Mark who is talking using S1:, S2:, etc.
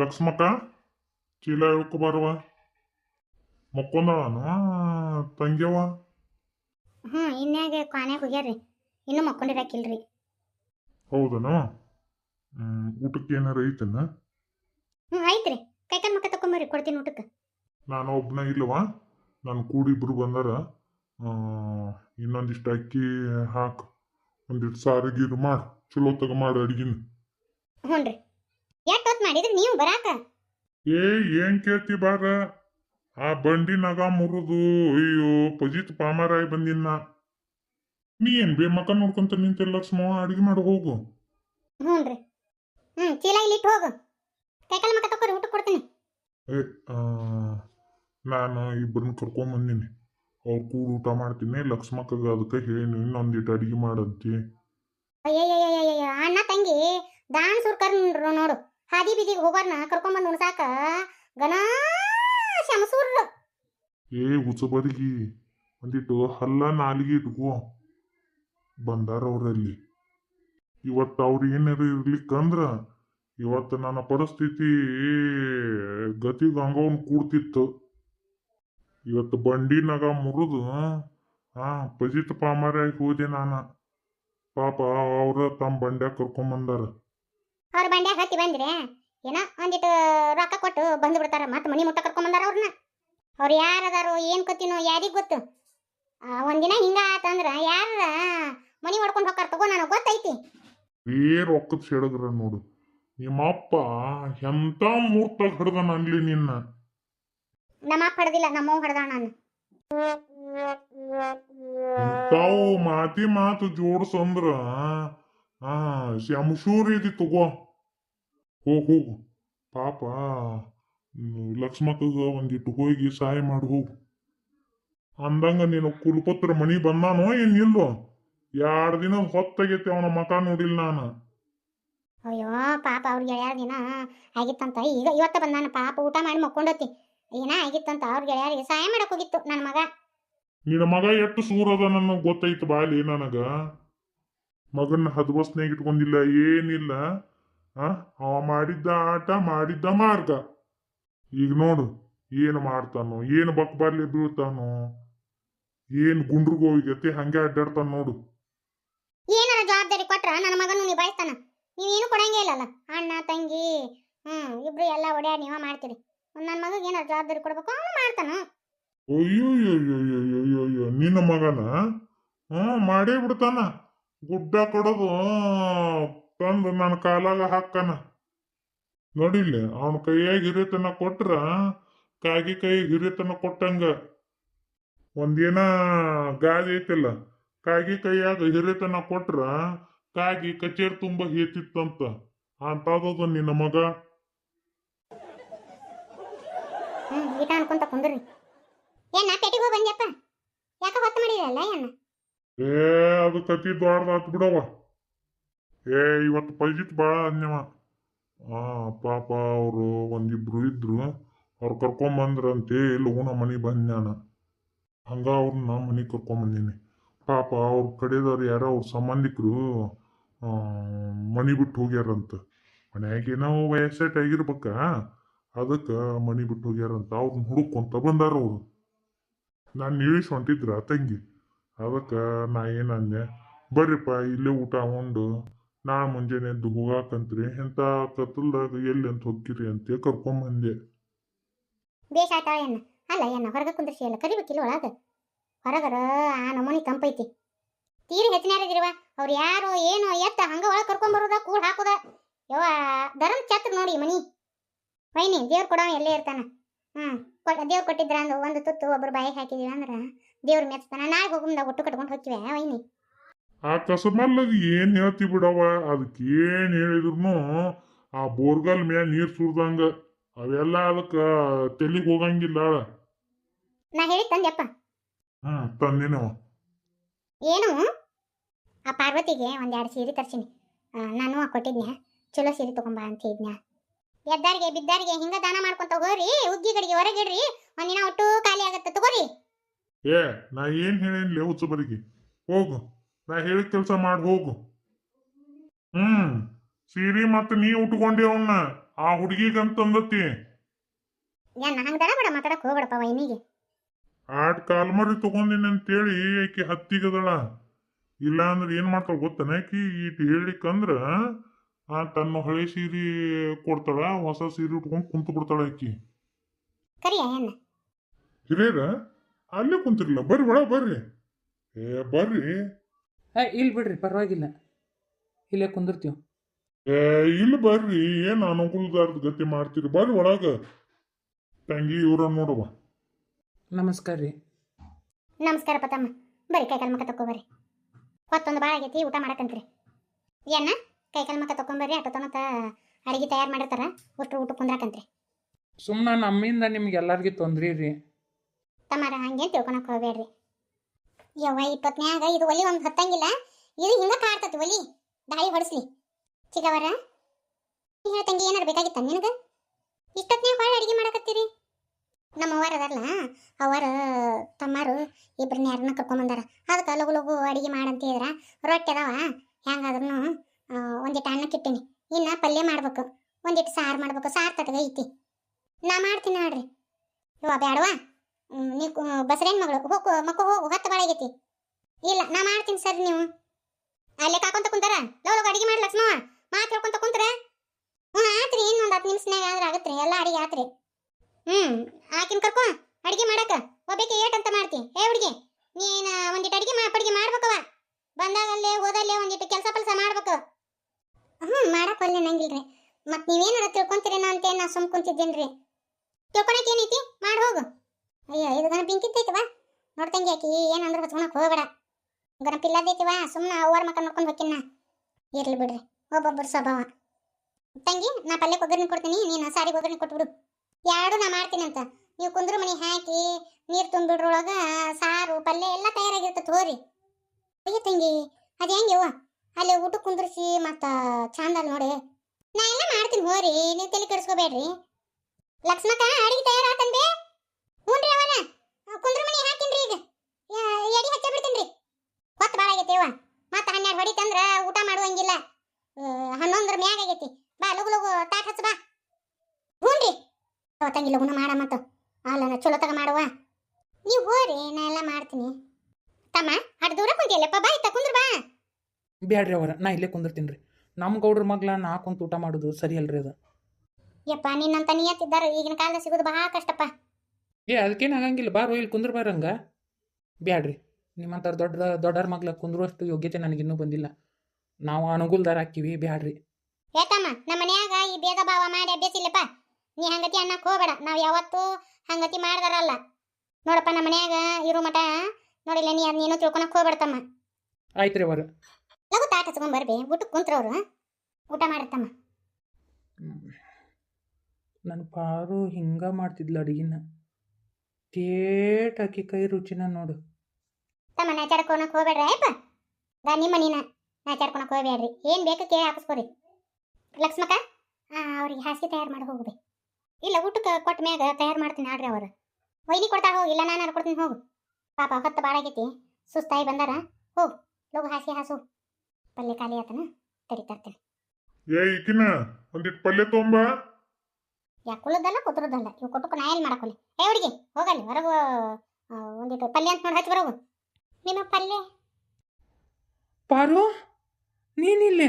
S1: ಲಕ್ಷ್ಮಕ್ಕ ಚೀಲ ಹೇಳ್ಕೊ ಬರುವ. ಮಕ್ಕೊಂದಳನ ತಂಗ್ಯವ
S2: ಹ್ಞೂ ಇನ್ಯಾಗ ಕ್ವಾನ್ಯಾಗ ಹೋಗ್ಯಾರ್ರಿ. ಇನ್ನೂ ಮಕ್ಕೊಂಡಿರಾಕಿಲ್ರಿ.
S1: ಹೌದನ? ಹ್ಮ್ ಊಟಕ್ಕೆ ಏನಾರ ಐತನ?
S2: ಹ್ಞೂ ಐತ್ರಿ. ಕೈಕಾಲು ಮಕ್ಕ ತಕೊಂಬರ್ರಿ ಕೊಡ್ತೀನಿ ಊಟಕ್ಕೆ.
S1: ನಾನು ಒಬ್ಬನ ಇಲ್ಲವ ನಾನು ಕೂಡಿ ಇಬ್ರು ಬಂದಾರ ಇನ್ನೊಂದಿಷ್ಟು ಅಕ್ಕಿ ಹಾಕು. ಒಂದಿಷ್ಟು ಸಾರು ಗೀರು ಮಾಡು. ಚಲೋ ತಗ ಮಾಡು ಅಡ್ಗಿನ.
S2: ಹ್ಞೂ ರೀ ಎಷ್ಟು ಹೊತ್ತು ಮಾಡಿದ್ರಿ? ನೀವು ಬರಾಕ.
S1: ಏ ಏನ್ ಕೇಳ್ತಿ ಬಾರ? ಆ ಬಂಡಿ ನಗ ಮುರಿದು ಅಯ್ಯೋ ಪಜಿತ್ ಪಾಮರಾಯಿ ಬಂದಿನ್ನ. ನೀ ಏನ್ ಬೇ ಮಕ ನೋಡ್ಕೊಂತ ನಿಂತ ಲಕ್ಷ್ಮ? ಅಡಿಗೆ ಮಾಡಿ ಹೋಗು.
S2: ಹ್ಞೂನ್ರಿ ಹ್ಮ್ ಹ್ಞೂ ಚೀಲ ಇಲ್ಲಿ ಇಟ್ಟು ಹೋಗು. ಕೈಕಾಲ ಮಕ ತಕೋರಿ ಊಟ ಕೊಡ್ತೀನಿ.
S1: ಏ ನಾನು ಇಬ್ಬರನ್ನ ಕರ್ಕೊಂಡ್ ಬಂದೀನಿ. ಅವ್ರು ಕೂಡ ಊಟ ಮಾಡ್ತೀನಿ. ಲಕ್ಷ್ಮಕ್ಕಗ ಅದಕ್ಕೆ ಹೇಳಿ ಇನ್ನೊಂದಿಟ್ಟು ಅಡಿಗೆ ಮಾಡಂತಿ.
S2: ಅಯ್ಯಯ್ಯಯ್ಯಯ್ಯ ಅಣ್ಣ ತಂಗಿ ದಾನ್ ಸುರ್ಕರ್ ನೋಡು. ಹಾದಿ ಬೀದಿಗೆ ಹೋಗೋರ್ನ ಕರ್ಕೊಂಬಂದು ಉಣ್ಸಾಕ ಗನ ಶಮಸೂರ್
S1: ಏ ಉಸಬರಿಗೆ ಒಂದಿಟ್ಟು ಹಲ್ಲ ನಾಲಿಗೆ ಇಟ್ಕೋ. ಬಂದಾರ ಅವರಲ್ಲಿ. ಇವತ್ತು ಅವ್ರು ಏನಾರ ಇರ್ಲಿಕ್ಕಂದ್ರ ಇವತ್ತು ನನ್ನ ಪರಿಸ್ಥಿತಿ ಗತಿಗೆ ಹಂಗವನ್ ಕೂಡ್ತಿತ್ತು. ಇವತ್ತು ಬಂಡಿನಾಗ ಮುರಿದು ಹಾ ಪಜಿತ್ ಪಾಮರಾಗಿ ಹೋದೆ ನಾನು. ಪಾಪ ಅವ್ರ ತಮ್ಮ ಬಂಡ್ಯಾಗ ಕರ್ಕೊಂಬಂದಾರ.
S2: ಅವ್ರ ಬಂಡ್ಯಾಗ ಹತ್ತಿ ಬಂದ್ರೆ ಏನೋ ಒಂದಿಟ್ಟು ರೊಕ್ಕ ಕೊಟ್ಟು ಬಂದು ಬಿಡ್ತಾರ. ಮತ್ತೆ ಮನಿ ಮುಟ್ಟ ಕರ್ಕೊಂಬಂದಾರ ಅವ್ರನ್ನ. ಅವ್ರು ಯಾರದಾರು ಏನ್ ಕತ್ತಿನೋ ಯಾರಿಗೆ ಗೊತ್ತು? ಒಂದಿನ ಹಿಂಗ ಆತಂದ್ರ ಯಾರ ಮನಿ ಹೊಡ್ಕೊಂಡು ಹೋಗ್ತಾರ ತಗೋ ನನಗೆ ಗೊತ್ತೈತಿ.
S1: ಏ ರೊಕ್ಕದ ಸೆಡಗ್ರ ನೋಡು. ನಿಮ್ಮಪ್ಪ ಎಂತ ಮೂರ್ತ ಹಿಡ್ದಾನ ಅನ್ಲಿ ನಿನ್ನ.
S2: ನಮ್ಮಪ್ಪ ಹಿಡ್ದಿಲ್ಲ ನಮ್ಮವ್ ಹಿಡ್ದಾಣ ನಾನು.
S1: ತಾವು ಮಾತಿ ಮಾತು ಜೋಡ್ಸಂದ್ರ ಆ ಶಂಶೂರ್ ಇದು ತಗೋ. ಹೋಗ್ ಹೋಗು ಪಾಪ ಲಕ್ಷ್ಮಕ್ಕ ಲಕ್ಷ್ಮಕ್ಕಗ ಒಂದಿಟ್ಟು ಹೋಗಿ ಸಹಾಯ ಮಾಡಿ ಹೋಗು ಅಂದಂಗ ನೀನು ಕುಲಪತ್ರ ಮನಿ ಬಂದಾನೋ ಏನ್ ಇಲ್ವೋ ಎರಡ್ ದಿನ ಹೊತ್ತಾಗೈತಿ ಅವನ ಮಕ ನೋಡಿಲ್ಲ ನಾನು.
S2: ಅಯ್ಯೋ ಪಾಪ ಅವ್ರಿಗೆ ಎರಡು ದಿನ ಆಗಿತ್ತಂತ. ಈಗ ಇವತ್ತ ಬಂದಾನ ಪಾಪ ಊಟ ಮಾಡಿ ಮಕ್ಕೊಂಡತಿ. ಏನ ಆಗಿತ್ತಂತ ಅವ್ರ ಗೆಳೆಯರಿಗೆ ಸಹಾಯ ಮಾಡಕ್ ಹೋಗಿತ್ತು ನನ್ನ ಮಗ.
S1: ನಿನ್ನ ಮಗ ಎಷ್ಟು ಸೂರದ ನನಗೆ ಗೊತ್ತೈತು ಬಾಲಿ ನನಗ. ಮಗನ ಹದ್ವಸ್ನಾಗ ಇಟ್ಕೊಂಡಿಲ್ಲ ಏನಿಲ್ಲ. ಅವ ಮಾಡಿದ್ದ ಆಟ ಮಾಡಿದ್ದ ಮಾರ್ಗ. ಈಗ ನೋಡು ಏನು ಮಾಡ್ತಾನೋ ಏನು ಬಕ್ಬಾರ್ಲಿ ಬೀಳ್ತಾನೋ ಏನು ಗುಂಡ್ರಿಗೋವಿಗತಿ ಹಂಗೆ ಅಡ್ಡಾಡ್ತಾನ ನೋಡು.
S2: ಏನಾರ ಜವಾಬ್ದಾರಿ ಕೊಟ್ರ ನನ್ನ ಮಗನು ನಿಭಾಯಿಸ್ತಾನ ನೀವೇನು ಕೊಡಂಗೇ ಇಲ್ಲಲ್ಲ? ಅಣ್ಣ ತಂಗಿ ಹ್ಮ್ ಇಬ್ರು ಎಲ್ಲ ಒಡ್ಯಾಡ್ ನೀವ ಮಾಡ್ತೀರಿ. ನನ್ನ ಮಗಗೆ ಏನಾರ ಜವಾಬ್ದಾರಿ ಕೊಡ್ಬೇಕು ಅವನು ಮಾಡ್ತಾನ.
S1: ಅಯ್ಯೋ ನಿನ್ನ ಮಗನ? ಹ್ಞೂ ಮಾಡೇ ಬಿಡ್ತಾನ. ಗುಡ್ಡ ಕೊಡೋದು ತಂದು ನನ್ನ ಕಾಲಾಗ ಹಾಕನ. ನೋಡಿಲ್ಲ ಅವನ ಕೈಯಾಗ ಹಿರಿತನ ಕೊಟ್ರ ಕಾಗಿ ಕೈ ಹಿರಿತನ ಕೊಟ್ಟಂಗ. ಒಂದೇನ ಗಾದಿ ಐತಿಲ್ಲ ಕಾಗಿ ಕೈಯಾಗ ಹಿರಿತನ ಕೊಟ್ರ ಕಾಗಿ ಕಚೇರಿ ತುಂಬ ಹೇತಿತ್ತಂತ ಅಂತಾದದು ನಿನ್ನ ಮಗ.
S2: ಹ್ಮ್ ಊಟ ಅನ್ಕೊಂತ ಕುಂದ್ರಿ. ಏನ ಪೆಟ್ಟಿಗೆ ಹೋಗಿ ಬಂದ್ಯಪ್ಪ? ಯಾಕ ಹೊತ್ತು ಮಾಡಿರಲ್ಲ ಏನ
S1: ಏ ಅದು ಕತಿ ದೊಡ್ಡದಾತ್ ಬಿಡವ ಏ, ಇವತ್ತು ಪೈಜಿತ್ ಭಾಳ ಅನ್ಯವ ಹಾಂ ಪಾಪ ಅವರು ಒಂದಿಬ್ರು ಇದ್ರು. ಅವ್ರು ಕರ್ಕೊಂಬಂದ್ರಂತೆ ಲಗುನ ಮನೆ ಬಂದ್ಯಾನ ಹಂಗ ಅವ್ರನ್ನ ಮನೆಗೆ ಕರ್ಕೊಂಬಂದಿನಿ ಪಾಪ ಅವ್ರ ಕಡೆದವ್ರು ಯಾರೋ ಅವ್ರ ಸಂಬಂಧಿಕರು ಮನೆ ಬಿಟ್ಟು ಹೋಗ್ಯಾರಂತ. ಮನ್ಯಾಗ ಏನೋ ವಯಸ್ಸೆಟ್ ಆಗಿರ್ಬೇಕ ಅದಕ್ಕೆ ಮನೆ ಬಿಟ್ಟು ಹೋಗ್ಯಾರಂತ. ಅವ್ರನ್ನ ಹುಡುಕೊಂತ ಬಂದಾರ ಅವರು. ನಾನು ನಿಳಿಸ್ ಹೊಂಟಿದ್ರ ತಂಗಿ? ಅದಕ್ಕೆ ನಾ ಏನಂದೆ ಬರ್ರಿಪ್ಪ, ಇಲ್ಲೇ ಊಟ ಉಂಡು. ನಾಳೆ ಮುಂಜಾನೆ ಎದ್ದು ಹೋಗಾಕಂತ್ರಿ ಎಂಥ ಕತ್ತಲ್ದಾಗ ಎಲ್ಲಿ ಅಂತ ಹೋಗ್ತೀರಿ ಅಂತ ಕರ್ಕೊಂಬಂದೆ
S2: ಬೇಷ್ ಆಯ್ತಾ ಅಲ್ಲ ಏನ, ಹೊರಗೆ ಕುಂದ್ರಿಸಿ ಎಲ್ಲ ಕರಿಬೇಕಿಲ್ಲ ಒಳಗ? ಹೊರಗರ ಆ ನಮೂನಿ ತಂಪೈತಿ. ತೀರಿ ಹೆಚ್ಚಿನಾರಿದಿರುವ ಅವ್ರು ಯಾರು ಏನು ಎತ್ತ ಹಂಗ ಒಳಗೆ ಕರ್ಕೊಂಬರೋದ ಕೂಡ್ ಹಾಕೋದ? ಯವ್ವ, ಧರ್ಮ ಛತ್ರ ನೋಡಿ ಮನಿ. ವೈನಿ, ದೇವ್ರು ಕೊಡವ ಎಲ್ಲೇ ಇರ್ತಾನ? ಹ್ಮ್ ದೇವ್ರು ಕೊಟ್ಟಿದ್ರ ಅಂದ್ರೆ ಒಂದು ತುತ್ತು ಒಬ್ರು ಬಾಯಿಗೆ ಹಾಕಿದೀವಿ ಅಂದ್ರೆ ದೇವ್ರು ಮೆಚ್ತಾನ. ನಾಳೆ ಹೋಗುಮ್ದ ಒಟ್ಟು ಕಟ್ಕೊಂಡು ಹೋಗ್ತೀವಿ ವೈನಿ?
S1: ಆ ಕಸಬಲ್ಲದು ಏನ್ ಹೇಳ್ತಿ ಬಿಡವ? ಅದಕ್ಕೆ ಏನ್ ಹೇಳಿದ್ರು ಆ ಬೋರ್ಗಲ್ ಮ್ಯಾಲ ನೀರ್ ಸುರ್ದಂಗ ಅವೆಲ್ಲ ಅದಕ್ಕ ತೆಲಿಗ್ ಹೋಗಂಗಿಲ್ಲ.
S2: ನಾ ಹೇಳಿ ತಂದೆಪ್ಪ
S1: ಹ್ಮ್ ತಂದಿನವ
S2: ಏನು? ಆ ಪಾರ್ವತಿಗೆ ಒಂದೆರಡು ಸೀರೆ ತರ್ಸಿನಿ. ನಾನು ಕೊಟ್ಟಿದ್ನ್ಯಾ? ಚಲೋ ಸೀರೆ ತಗೊಂಬಾ ಅಂತ ಹೇಳಿದ್ನ್ಯಾ? ಎದ್ದಾರಿಗೆ ಬಿದ್ದಾರಿಗೆ ಹಿಂಗ ದಾನ ಮಾಡ್ಕೊಂತ ಹೋಗ್ರಿ ಉಗ್ಗಿ ಗಡಿಗೆ ಹೊರಗಿಡ್ರಿ ಒಂದಿನ ಒಟ್ಟು ಖಾಲಿ ಆಗತ್ತೆ ತಗೋರಿ.
S1: ಏ ನಾ ಏನ್ ಹೇಳೇನ್ಲಿ ಉತ್ಸಬರಿಗೆ ಹೋಗು. ನಾ ಹೇಳಿದ ಕೆಲಸ ಮಾಡಿ ಹೋಗು. ಹ್ಮ್ ಸೀರೆ ಮತ್ತೆ ನೀ ಉಟ್ಕೊಂಡಿ ಅವನ್ನ ಆ ಹುಡುಗಿಗಂತಂದತಿ
S2: ಏನ್ ಹಂಗ ದಡ ಬಡ ಮಾತಾಡಕ್ ಹೋಗ್ಬೇಡಪ್ಪ ವೈನಿಗೆ
S1: ಆಟ್ ಕಾಲ್ಮರಿ ತಗೊಂಡಿನ ಅಂತೇಳಿ ಆಕಿ ಹತ್ತಿಗದಳ ಇಲ್ಲ ಅಂದ್ರೆ ಏನ್ ಮಾಡ್ತಾಳ ಗೊತ್ತನ ಆಕಿ? ಈಟ್ ಹೇಳಿಕಂದ್ರ ಆ ತನ್ನ ಹಳೆ ಸೀರೆ ಕೊಡ್ತಾಳ ಹೊಸ ಸೀರೆ ಉಟ್ಕೊಂಡು ಕುಂತು ಬಿಡ್ತಾಳ ಆಕಿ.
S2: ಕರಿಯ ಏನ್?
S1: ಹಿರಿಯರ ಅಲ್ಲೇ ಕುಂತಿರ್ಲಿಲ್ಲ ಬರ್ರಿ ಒಳಗೆ ಬರ್ರಿ. ಏ ಬರ್ರಿ.
S3: ಏ ಇಲ್ಲಿ ಬಿಡ್ರಿ ಪರವಾಗಿಲ್ಲ. ಇಲ್ಲೇ ಕುಂದಿರ್ತೀವಿ.
S1: ಏ ಇಲ್ಲಿ ಬರ್ರಿ ಏನ್ ಅನುಕೂಲದಾರ್ದ ಗತಿ ಮಾಡ್ತೀರಿ? ಬರ್ರಿ ಒಳಗ. ತಂಗಿ ಇವ್ರ ನೋಡುವ.
S3: ನಮಸ್ಕಾರ ರೀ.
S2: ನಮಸ್ಕಾರ ಪತಮ್ಮ. ಬರ್ರಿ ಕೈಕಾಲ್ ಮುಖ ತಕೋ ಬರ್ರಿ ಹೊತ್ತೊಂದು ಭಾಳ ಆಗೈತಿ ಊಟ ಮಾಡಕಂತ್ರಿ. ಏನ? ಕೈಕಾಲ್ ಮುಖ ತಕೊಂಬರ್ರಿ ಅಟ ತನಕ ಅಡಿಗೆ ತಯಾರು ಮಾಡಿರ್ತಾರ ಅಷ್ಟು ಊಟ ಕುಂದ್ರಾಕಂತ್ರಿ.
S3: ಸುಮ್ಮನೆ ನಮ್ಮಿಂದ ನಿಮ್ಗೆ ಎಲ್ಲರಿಗೂ ತೊಂದ್ರೆ ರೀ.
S2: ತಮ್ಮಾರ ಹಂಗೇನ್ ತಿಳ್ಕೊಳಕ್ ಹೋಗ್ಬೇಡ್ರಿ ಯವ್ವ, ಇಪ್ಪತ್ನ್ಯಾಗ ಇದು ಒಲಿ ಒಂದು ಹತ್ತಂಗಿಲ್ಲ. ಇದು ಹಿಂಗ ಕಾಡ್ತತಿ ಒಲಿ. ದಾಳಿ ಹೊಡಿಸ್ಲಿ. ಚಿಕ್ಕವರ ತಂಗಿ ಏನಾರು ಬೇಕಾಗಿತ್ತ ನಿನಗ? ಇಷ್ಟೊತ್ನ್ಯಾಗ ಭಾಳ ಅಡಿಗೆ ಮಾಡಕತ್ತೀರಿ. ನಮ್ಮ ಅವ್ವಾರ ಅದಲ್ಲ ಅವರ ತಮ್ಮಾರು ಇಬ್ಬರನ್ನ ಯಾರನ್ನ ಕರ್ಕೊಂಬಂದಾರ ಅದಕ್ಕೆ ಲಗು ಲಗು ಅಡಿಗೆ ಮಾಡಂತ ಹೇಳಿದ್ರ. ರೊಟ್ಟಿ ಅದಾವ ಹೆಂಗಾದ್ರೂ ಒಂದಿಟ್ಟು ಅನ್ನಕ್ಕೆ ಇಟ್ಟಿನಿ. ಇನ್ನು ಪಲ್ಯ ಮಾಡ್ಬೇಕು. ಒಂದಿಟ್ಟು ಸಾರು ಮಾಡ್ಬೇಕು. ಸಾರು ತಟಗ ಐತಿ. ನಾ ಮಾಡ್ತೀನಿ ನೋಡ್ರಿ. ಇವ ಬೇಡವಾ ನೀ ಬಸರೇನ್ ಮಗಳು, ಹೋಗು ಮಕ್ಕ ಹೋಗು ಹತ್ತು ಬಾಳ ಆಗೈತಿ. ಇಲ್ಲ, ನಾ ಮಾಡ್ತೀನಿ ಸರ್ ನೀವು. ಅಲ್ಲೇ ಕಾಕೊಂತ ಕುಂತಾರ? ಲವ್ ಲವ್ ಅಡಿಗೆ ಮಾಡಿ ಲಕ್ಷ್ಮವ ಮಾತು ಹೇಳ್ಕೊಂತ ಕುಂತ್ರ? ಹ್ಞೂ, ಆತ್ರಿ ಇನ್ನೊಂದು ಹತ್ತು ನಿಮಿಷನಾಗ ಆದ್ರೆ ಆಗತ್ರಿ, ಎಲ್ಲ ಅಡಿಗೆ ಆತ್ರಿ. ಹ್ಮ್, ಆಕಿನ ಕರ್ಕೊ, ಅಡಿಗೆ ಮಾಡಕ. ಒಬ್ಬಕ್ಕೆ ಏಟ್ ಅಂತ ಮಾಡ್ತಿ. ಏ ಹುಡುಗಿ ನೀನು ಒಂದಿಟ್ಟು ಅಡಿಗೆ ಮಾ ಅಡಿಗೆ ಮಾಡ್ಬೇಕವ ಬಂದಾಗಲ್ಲೇ, ಹೋದಲ್ಲೇ ಒಂದಿಟ್ಟು ಕೆಲಸ ಪಲ್ಸ ಮಾಡ್ಬೇಕು. ಹ್ಞೂ ಮಾಡಕ್ ಒಲ್ಲೆ ನಂಗಿಲ್ರಿ. ಮತ್ತು ನೀವೇನಾರ ತಿಳ್ಕೊಂತೀರೇನೋ ಅಂತ ನಾ ಸುಮ್ ಕುಂತಿದ್ದೇನ್ರಿ. ತಿಳ್ಕೊಳಕ್ ಏನೈತಿ? ಮಾಡಿ ಹೋಗು. ಅಯ್ಯೋ, ಇದು ಗಣಪ ಇಂಕಿದ್ದೈತವ ನೋಡ್ತಂಗಿ ಆಕಿ ಏನಂದ್ರೆ ಹಚ್ಕೊಳಕ್ ಹೋಗಬೇಡ. ಗಣಪ ಇಲ್ಲದೈತಿವ ಸುಮ್ಮನೆ ಓರ್ ಮಕ್ಕ ನೋಡ್ಕೊಂಡು ಹೋಗಿನ್ನ ಇರ್ಲಿ ಬಿಡ್ರಿ, ಒಬ್ಬೊಬ್ಬರು ಸ್ವಭಾವ. ತಂಗಿ, ನಾ ಪಲ್ಯಕ್ಕೆ ಒಗ್ಗರಣೆ ಕೊಡ್ತೀನಿ, ನೀನು ಸಾರಿಗೆ ಒಗ್ಗರಣೆ ಕೊಟ್ಬಿಡು ಎರಡು ನಾ ಮಾಡ್ತೀನಿ ಅಂತ. ನೀವು ಕುಂದ್ರು ಮನೆ ಹಾಕಿ, ನೀರು ತುಂಬಿಡ್ರೊಳಗ ಸಾರು, ಪಲ್ಯ ಎಲ್ಲ ತಯಾರಾಗಿರ್ತದೆ ಹೋರಿ ಅಯ್ಯ ತಂಗಿ, ಅದು ಹೆಂಗೆವ ಅಲ್ಲಿ ಊಟ ಕುಂದ್ರಿಸಿ ಮತ್ತು ಚಂದ ನೋಡಿ. ನಾ ಎಲ್ಲ ಮಾಡ್ತೀನಿ ಹೋರಿ, ನೀವು ತಲೆ ಕೆಡಿಸ್ಕೋಬೇಡ್ರಿ. ಲಕ್ಷ್ಮಕ್ಕ ಅಡಿಗೆ ತಯಾರಾತಂದೆ ಕುಂದ್ರ ಮಣಿ ಹಾಕಿನ್ರಿ ಈಗ ಎಡಿ ಹಚ್ಚ ಬಿಡ್ತೀನಿ ಹೊತ್ತು ಭಾಳ ಆಗೈತಿ ಅವ ಮತ್ತೆ ಹನ್ನೆರಡು ಹೊಡಿತಂದ್ರ ಊಟ ಮಾಡುವಂಗಿಲ್ಲ. ಹನ್ನೊಂದರ ಮ್ಯಾಗ ಆಗೈತಿ. ಬಾ ಲಗು ಲಗು ತಾಟ್ ಹಚ್ಚ ಬಾ. ಹ್ಞೂನ್ರಿ ಗೊತ್ತಂಗಿಲ್ಲ ತಂಗಿ ಲಗುನ ಮಾಡ ಮತ್ತು. ಅಲ್ಲ ಚಲೋ ತಗ ಮಾಡುವ ನೀವು ಹೋರಿ ನಾ ಎಲ್ಲ ಮಾಡ್ತೀನಿ. ತಮ್ಮ ಅಡ್ ದೂರ ಕುಂತಿಯಲ್ಲಪ್ಪ? ಬಾ ಇತ್ತ ಕುಂದ್ರ ಬಾ.
S3: ಬ್ಯಾಡ್ರಿ ಅವರ ನಾ ಇಲ್ಲೇ ಕುಂದಿರ್ತೀನಿ ರೀ ನಮ್ಮ ಗೌಡ್ರ ಮಗ್ಲ ನಾ ಕುಂತು ಊಟ ಮಾಡೋದು ಸರಿ ಅಲ್ರಿ ಅದು.
S2: ಯಪ್ಪ ನಿನ್ನಂತ ನಿಯತ್ತಿದ್ದಾರೆ ಈಗಿನ ಕಾಲದ ಸಿಗೋದು ಬಹಳ ಕಷ್ಟಪ್ಪ.
S3: ಏ ಅದಕ್ಕೇನು ಆಗಂಗಿಲ್ಲ. ಬಾರೋ ಇಲ್ಲಿ ಕುಂದ್ರ ಬಾರಂಗ ಬ್ಯಾಡ್ರಿ. ನಿಮ್ಮಂಥವ್ರು ದೊಡ್ಡ ದೊಡ್ಡರ ಮಗ್ಲ ಕುಂದ್ರುವಷ್ಟು ಯೋಗ್ಯತೆ ನನಗಿನ್ನೂ ಬಂದಿಲ್ಲ. ನಾವು ಅನುಗುಲ್ದಾರ ಹಾಕಿವಿ ಬ್ಯಾಡ್ರಿ.
S2: ಏತಮ್ಮ ನಮ್ಮ ಮನ್ಯಾಗ ಈ ಬೇಗ ಭಾವ ಮಾಡಿ ಅಭ್ಯಾಸ ಇಲ್ಲಪ್ಪ ನೀ ಹಂಗತಿ ಅನ್ನಕ್ಕೆ ಹೋಗಬೇಡ. ನಾವು ಯಾವತ್ತೂ ಹಂಗತಿ ಮಾಡ್ದಾರಲ್ಲ. ನೋಡಪ್ಪ ನಮ್ಮ ಮನ್ಯಾಗ ಇರೋ ಮಟ ನೋಡಿಲ್ಲ ನೀ ಅದ್ ನೀನು ತಿಳ್ಕೊಳಕ್ ಹೋಗ್ಬೇಡ್ತಮ್ಮ
S3: ಆಯ್ತು ರೀ ಅವರ.
S2: ಲಗು ತಾಟ ಹಚ್ಕೊಂಡ್ ಬರ್ಬಿ. ಊಟಕ್ಕೆ ಕುಂತ್ರವ್ರು ಊಟ ಮಾಡತ್ತಮ್ಮ
S3: ನನ್ನ ಪಾರು ಹಿಂಗ ಮಾಡ್ತಿದ್ಲು ಅಡಿಗಿನ. ತೇಟ್ ಹಾಕಿ ಕೈ ರುಚಿನ ನೋಡು.
S2: ತಮ್ಮ ನಾಚಾಡ್ಕೊಳಕ್ ಹೋಗ್ಬೇಡ್ರಿ ಆಯ್ಪ ಗಾ ನಿಮ್ಮ ನೀನ ನಾಚಾಡ್ಕೊಳಕ್ ಹೋಗ್ಬೇಡ್ರಿ ಏನ್ ಬೇಕು ಕೇಳಿ ಹಾಕಿಸ್ಕೊರಿ. ಲಕ್ಷ್ಮಕ್ಕ ಆ, ಅವ್ರಿಗೆ ಹಾಸಿಗೆ ತಯಾರು ಮಾಡಿ ಹೋಗ್ಬಿ ಇಲ್ಲ ಊಟಕ್ಕೆ ಕೊಟ್ಟ ಮ್ಯಾಗ ತಯಾರು ಮಾಡ್ತೀನಿ ಆಡ್ರಿ ಅವ್ರ. ವೈನಿ ಕೊಡ್ತಾ ಹೋಗಿ. ಇಲ್ಲ ನಾನು ಕೊಡ್ತೀನಿ ಹೋಗು. ಪಾಪ ಹೊತ್ತು ಭಾಳ ಆಗೈತಿ. ಸುಸ್ತಾಗಿ ಬಂದಾರ. ಹೋಗು ಲೋಗು ಹಾಸಿಗೆ ಹಾಸು. ಪಲ್ಯ ಖಾಲಿ ಆತನ ತರಿ ತರ್ತೇನೆ.
S1: ಏ ಈಕಿನ ಒಂದಿಟ್ಟು ಪಲ್ಯ ತೊಂಬ
S2: ಯಾ ಕುಲದಲ್ಲ ಕುತ್ರದಲ್ಲ ಇವು ಕೊಟ್ಟಕ್ಕೆ ನಾಯಲ್ ಮಾಡ್ಕೊಳ್ಳಿ ಏ ಹುಡುಗಿ ಹೋಗಲ್ಲಿ ಹೊರಗು ಒಂದಿಟ್ಟು ಪಲ್ಯ ಅಂತ ನೋಡಿ ಹಚ್ಚಿ ಬರೋಗು. ನಿಮ್ಮ ಪಲ್ಯ?
S3: ಪಾರ್ವ ನೀನಿಲ್ಲೇ